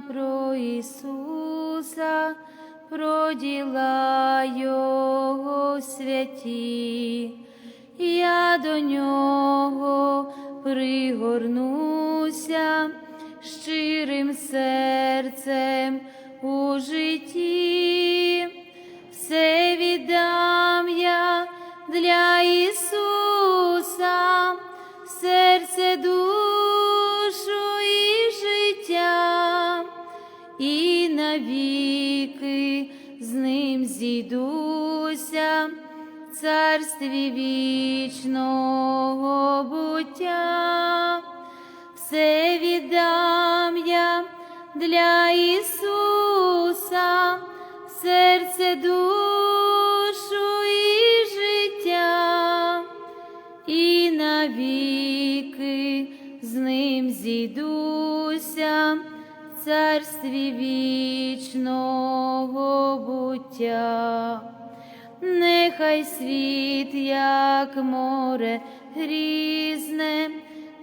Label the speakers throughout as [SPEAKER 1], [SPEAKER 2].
[SPEAKER 1] про Ісуса, про діла Його святі, я до нього пригорнуся щирим серцем у житті, все віддам я для Ісуса, серце, душу зійдуся в царстві вічного буття. Все віддам я для Ісуса, серце, душу і життя, і навіки з ним зійдуся царстві вічного буття. Нехай світ, як море грізне,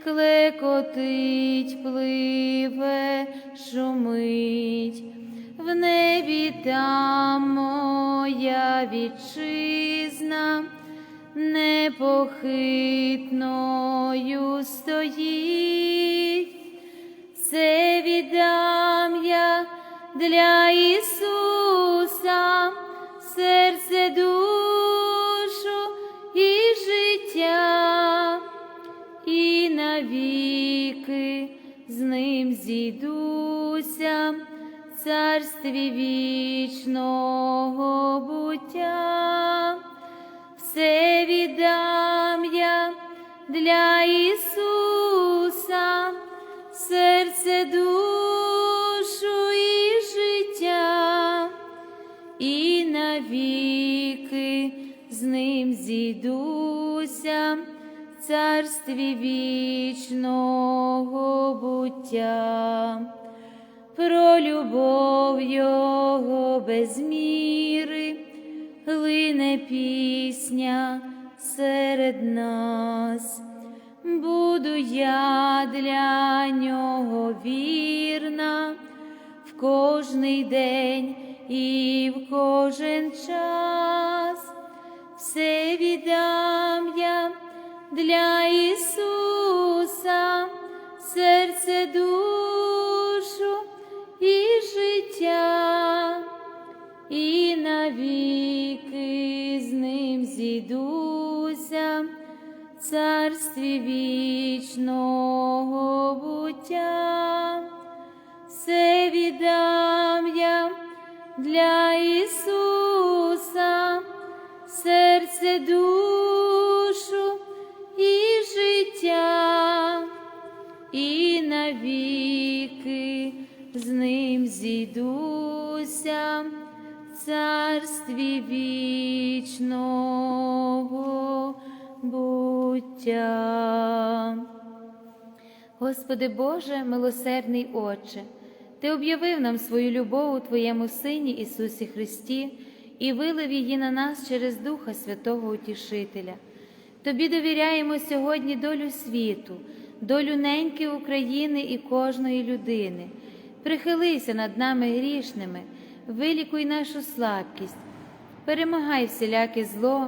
[SPEAKER 1] клекотить, пливе, шумить, в небі там моя вітчизна, непохитною стоїть, все віддам я для Ісуса, серце, душу і життя, і навіки з ним зійдуся царстві вічного буття. Все віддам я для Ісуса, серце, душу і життя, і навіки з ним зійдуся в царстві вічного буття. Про любов Його без міри глине пісня серед нас. Буду я для нього вірна. В кожний день і в кожен час. Все віддам я для Ісуса, серце, душу і життя, і навіки з ним зійдуся в царстві вічного буття. Все віддам я для Ісуса, серце, душу і життя, і навіки з ним зійдуся в царстві вічного буття. Господи Боже, милосердний Отче, Ти об'явив нам свою любов у Твоєму Сині Ісусі Христі і вилив її на нас через Духа Святого Утішителя. Тобі довіряємо сьогодні долю світу, долю неньки України і кожної людини. Прихилися над нами грішними, вилікуй нашу слабкість, перемагай всіляке зло,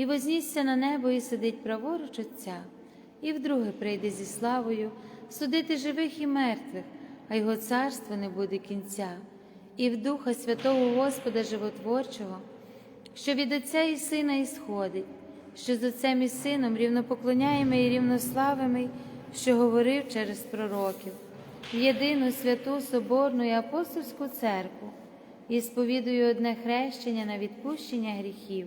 [SPEAKER 1] і вознісся на небо, і сидить праворуч Отця, і вдруге прийде зі славою судити живих і мертвих, а його царство не буде кінця, і в Духа Святого Господа Животворчого, що від Отця і Сина ісходить, що з Отцем і Сином рівнопоклоняємо і рівнославими, що говорив через пророків, єдину святу Соборну і апостольську церкву, і сповідую одне хрещення на відпущення гріхів,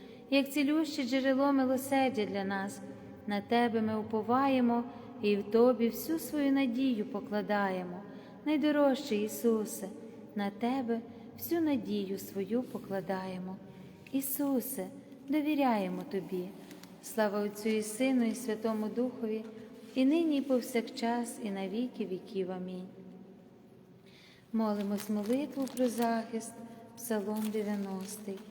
[SPEAKER 1] як цілюще джерело милосердя для нас, на Тебе ми уповаємо і в Тобі всю свою надію покладаємо, найдорожчий Ісусе, на Тебе всю надію свою покладаємо. Ісусе, довіряємо Тобі, слава Отцю і Сину, і Святому Духові, і нині, і повсякчас, і на віки віків. Амінь. Молимось молитву про захист, Псалом 90.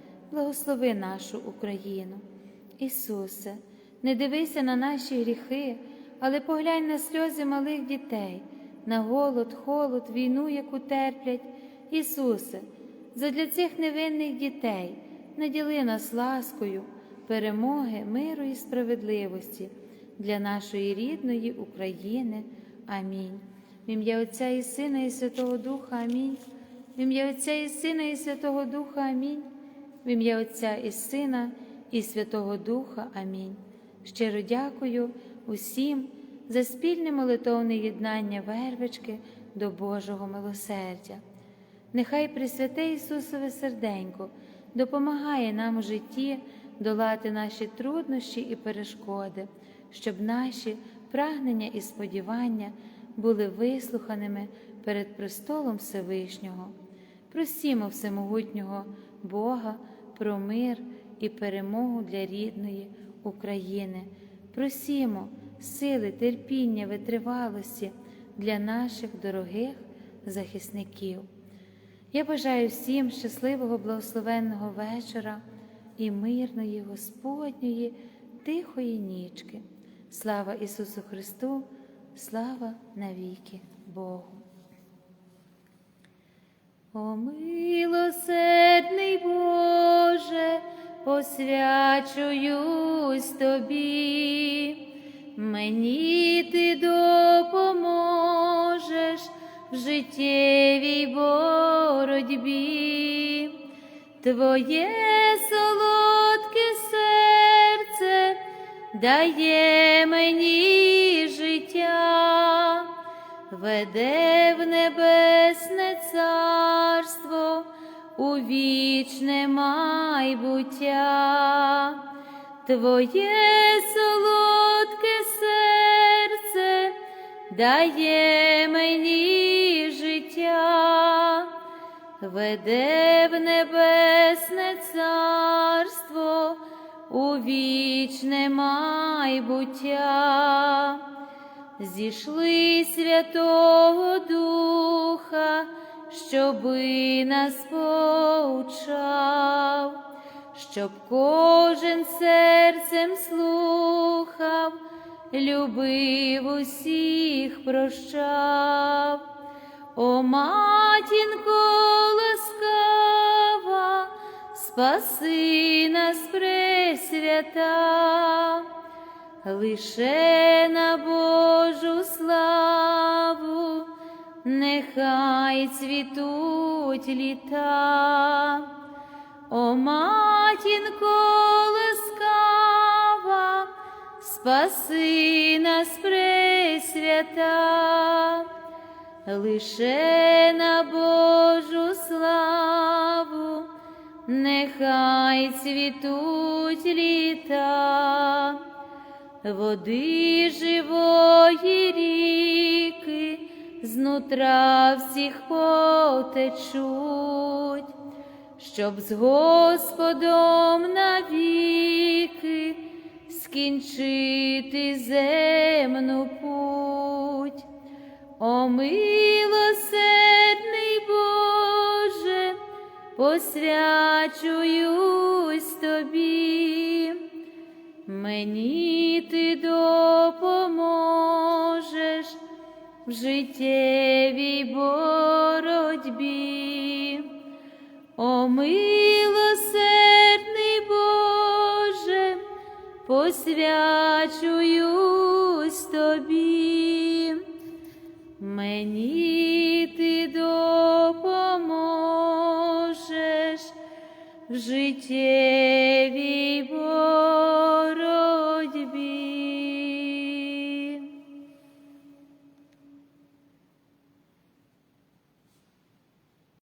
[SPEAKER 1] благослови нашу Україну. Ісусе, не дивися на наші гріхи, але поглянь на сльози малих дітей, на голод, холод, війну, яку терплять. Ісусе, задля цих невинних дітей наділи нас ласкою, перемоги, миру і справедливості для нашої рідної України. Амінь. В ім'я Отця і Сина, і Святого Духа Амінь. В ім'я Отця і Сина, і Святого Духа Амінь. В ім'я Отця і Сина, і Святого Духа. Амінь. Щиро дякую усім за спільне молитовне єднання вервички до Божого милосердя. Нехай Пресвяте Ісусове серденько допомагає нам у житті долати наші труднощі і перешкоди, щоб наші прагнення і сподівання були вислуханими перед престолом Всевишнього. Просімо всемогутнього Бога про мир і перемогу для рідної України. Просімо сили, терпіння, витривалості для наших дорогих захисників. Я бажаю всім щасливого, благословенного вечора і мирної Господньої, тихої нічки. Слава Ісусу Христу, слава навіки Богу. О милосердний Боже, посвячуюсь тобі, мені ти допоможеш в життєвій боротьбі, Твоє солодке серце дає мені життя, веде в небесне царство у вічне майбуття, Твоє солодке серце дає мені життя, веде в небесне царство, у вічне майбуття. Зійшли Святого Духа, щоби нас поучав, щоб кожен серцем слухав, любив усіх прощав. О, матінко ласкава, спаси нас пресвята, лише на Божу славу, нехай цвітуть літа. О, матінко ласкава, спаси нас пресвята, лише на Божу славу, нехай цвітуть літа, води живої ріки, знутра всіх потечуть щоб з Господом навіки скінчити земну путь. О милосердний Боже, посвячуюсь тобі, мені в життєвій боротьбі. О милосердний Боже, посвячуюсь тобі, мені ти допоможеш в життєвій.